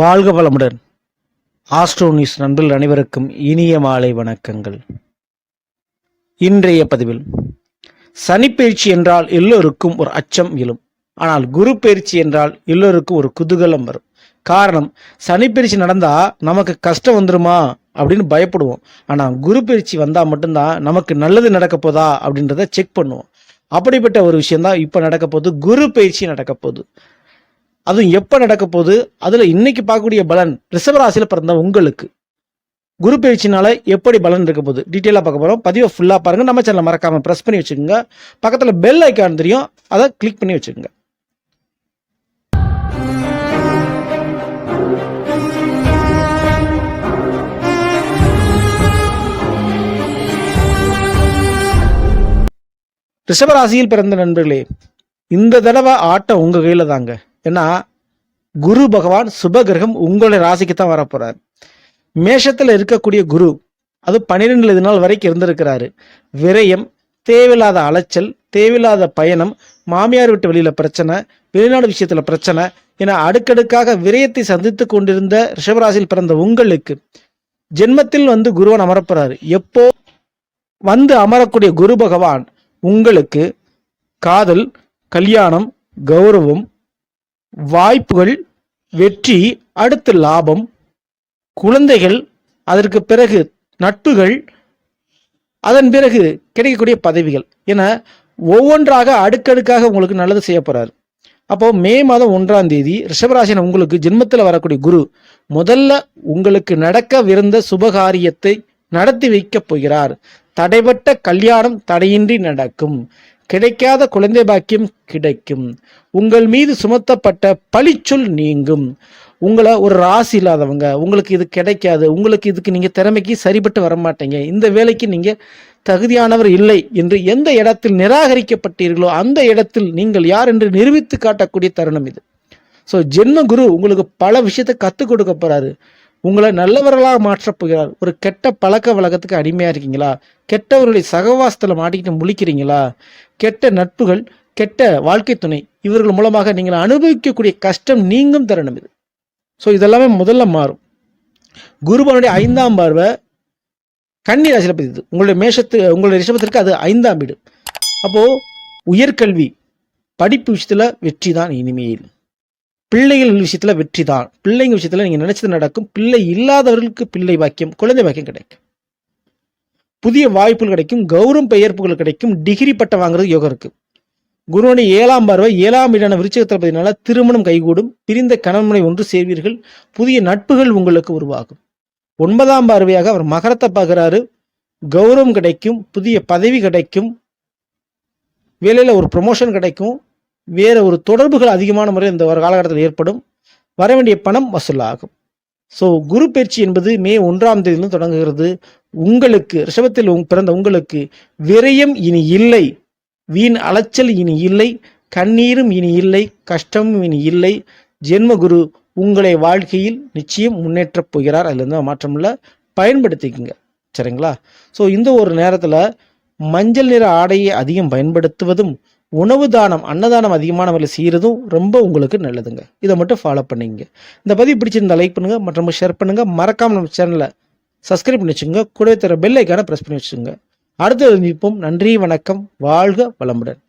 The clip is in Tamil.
வாழ்க வளமுடன். ஆஸ்ட்ரோ நியூஸ் நண்பர்கள் அனைவருக்கும் இனிய மாலை வணக்கங்கள். இன்றைய பதிவில் சனிப்பயிற்சி என்றால் எல்லோருக்கும் ஒரு அச்சம் எழும். ஆனால் குரு பயிற்சி என்றால் எல்லோருக்கும் ஒரு குதூகலம் வரும். காரணம் சனிப்பயிற்சி நடந்தா நமக்கு கஷ்டம் வந்துருமா அப்படின்னு பயப்படுவோம். ஆனால் குரு பயிற்சி வந்தால் மட்டும்தான் நமக்கு நல்லது நடக்க போதா அப்படின்றத செக் பண்ணுவோம். அப்படிப்பட்ட ஒரு விஷயம்தான் இப்போ நடக்க போகுது குரு பயிற்சி நடக்க போகுது. அதுவும் எப்போ நடக்க போகுது அதில் இன்னைக்கு பார்க்கக்கூடிய பலன் ரிஷபராசியில் பிறந்த உங்களுக்கு. குரு பயிற்சினால எப்படி பலன் இருக்க போகுது? டீட்டெயிலாக பார்க்க போகிறோம் பதிவை ஃபுல்லாக பாருங்கள் நம்ம சேனலை மறக்காமல் ப்ரெஸ் பண்ணி வச்சுக்கோங்க. பக்கத்தில் பெல் ஐக்கான் தெரியும். அதை கிளிக் பண்ணி வச்சுக்கோங்க. ரிஷபராசியில் பிறந்த நண்பர்களே இந்த தடவை ஆட்டம் உங்கள் கையில் தாங்க. ஏன்னா குரு பகவான் சுபகிரகம் உங்களுடைய ராசிக்கு தான் வரப்போறார். மேஷத்துல இருக்கக்கூடிய குரு அது பன்னிரெண்டுல இது நாள் வரைக்கும் இருந்திருக்கிறாரு. விரயம் தேவையில்லாத அலைச்சல் தேவையில்லாத பயணம் மாமியார் விட்டு வெளியில பிரச்சனை வெளிநாடு விஷயத்துல பிரச்சனை என அடுக்கடுக்காக விரயத்தை சந்தித்து கொண்டிருந்த ரிஷபராசியில் பிறந்த உங்களுக்கு ஜென்மத்தில் வந்து குருவன் அமரப்படுறாரு எப்போ வந்து அமரக்கூடிய குரு பகவான் உங்களுக்கு காதல் கல்யாணம் கௌரவம் வாய்ப்புகள் வெற்றி அடுத்து லாபம். குழந்தைகள் அதற்கு பிறகு நட்புகள் அதன் பிறகு கிடைக்கக்கூடிய பதவிகள் என ஒவ்வொன்றாக அடுக்கடுக்காக உங்களுக்கு நல்லது செய்ய போறார். அப்போ மே மாதம் ஒன்றாம் தேதி ரிஷபராசின உங்களுக்கு ஜென்மத்தில் வரக்கூடிய குரு முதல்ல உங்களுக்கு நடக்கவிருந்த சுபகாரியத்தை நடத்தி வைக்கப் போகிறார். தடைபட்ட கல்யாணம் தடையின்றி நடக்கும். கிடைக்காத குழந்தை பாக்கியம் கிடைக்கும். உங்கள் மீது சுமத்தப்பட்ட பழிச்சொல் நீங்கும். உங்களை ஒரு ராசி இல்லாதவங்க உங்களுக்கு இது கிடைக்காது உங்களுக்கு இதுக்கு நீங்கள் திறமைக்கு சரிபட்டு வரமாட்டீங்க. இந்த வேலைக்கு நீங்கள் தகுதியானவர் இல்லை என்று எந்த இடத்தில் நிராகரிக்கப்பட்டீர்களோ அந்த இடத்தில் நீங்கள் யார் என்று நிரூபித்து காட்டக்கூடிய தருணம் இது. ஸோ ஜென்ம குரு உங்களுக்கு பல விஷயத்தை கற்றுக் கொடுக்க போகிறாரு உங்களை நல்லவர்களாக மாற்றப் போகிறார். ஒரு கெட்ட பழக்க வழக்கத்துக்கு அடிமையாக இருக்கீங்களா? கெட்டவர்களுடைய சகவாசத்தில் மாட்டிக்கிட்டு முழிக்கிறீங்களா? கெட்ட நட்புகள் கெட்ட வாழ்க்கை துணை இவர்கள் மூலமாக நீங்கள் அனுபவிக்கக்கூடிய கஷ்டம் நீங்கும் தருணம் இது. ஸோ இதெல்லாமே முதல்ல மாறும். குருபனுடைய ஐந்தாம் பார்வை கன்னி ராசியில் பதிது உங்களுடைய மேஷத்து உங்களுடைய ரிஷபத்திற்கு அது ஐந்தாம் வீடு. அப்போது உயர்கல்வி படிப்பு விஷயத்தில் வெற்றி தான் இனிமேல். பிள்ளைகள் விஷயத்தில் வெற்றி தான் பிள்ளைங்க விஷயத்தில் நீங்கள் நினைச்சது நடக்கும். பிள்ளை இல்லாதவர்களுக்கு பிள்ளை வாக்கியம் குழந்தை வாக்கியம் கிடைக்கும். புதிய வாய்ப்புகள் கிடைக்கும் கௌரவம் பெயர்ப்புகள் கிடைக்கும் டிகிரி பட்டம் வாங்குறது யோகம் இருக்கு. குருவனை ஏழாம் பார்வை ஏழாம் வீடான விருச்சகத்தில் பார்த்தீங்கன்னா திருமணம் கைகூடும் பிரிந்த கணவனை ஒன்று சேர்வீர்கள் புதிய நட்புகள் உங்களுக்கு உருவாகும். ஒன்பதாம் பார்வையாக அவர் மகரத்தை பார்க்கிறாரு. கௌரவம் கிடைக்கும் புதிய பதவி கிடைக்கும் வேலையில் ஒரு ப்ரொமோஷன் கிடைக்கும் வேற ஒரு தொடர்புகள் அதிகமான முறை இந்த ஒரு காலகட்டத்தில் ஏற்படும். வர வேண்டிய பணம் வசூலாகும். ஸோ குரு பயிற்சி என்பது மே ஒன்றாம் தேதியிலிருந்து தொடங்குகிறது. உங்களுக்கு ரிஷபத்தில் உங்- பிறந்த உங்களுக்கு விரயம் இனி இல்லை. வீண் அலைச்சல் இனி இல்லை. கண்ணீரும் இனி இல்லை. கஷ்டமும் இனி இல்லை. ஜென்ம குரு உங்களை வாழ்க்கையில் நிச்சயம் முன்னேற்றப் போகிறார். அதுல இருந்து மாற்றம் இல்லை பயன்படுத்திக்கங்க. சரிங்களா? ஸோ இந்த ஒரு நேரத்தில் மஞ்சள் நிற ஆடையை அதிகம் பயன்படுத்துவதும் உணவு தானம் அன்னதானம் அதிகமானவர்கள் செய்கிறதும் ரொம்ப உங்களுக்கு நல்லதுங்க. இதை மட்டும் ஃபாலோ பண்ணிங்க. இந்த பதிவு பிடிச்சிருந்தா லைக் பண்ணுங்க மற்றும் ஷேர் பண்ணுங்க. மறக்காமல் நம்ம சேனலை சப்ஸ்கிரைப் பண்ணி வச்சுங்க கூடவே தர பெல் ஐக்கான ப்ரெஸ் பண்ணி வச்சுங்க அடுத்த நிற்போம் நன்றி வணக்கம். வாழ்க வளமுடன்.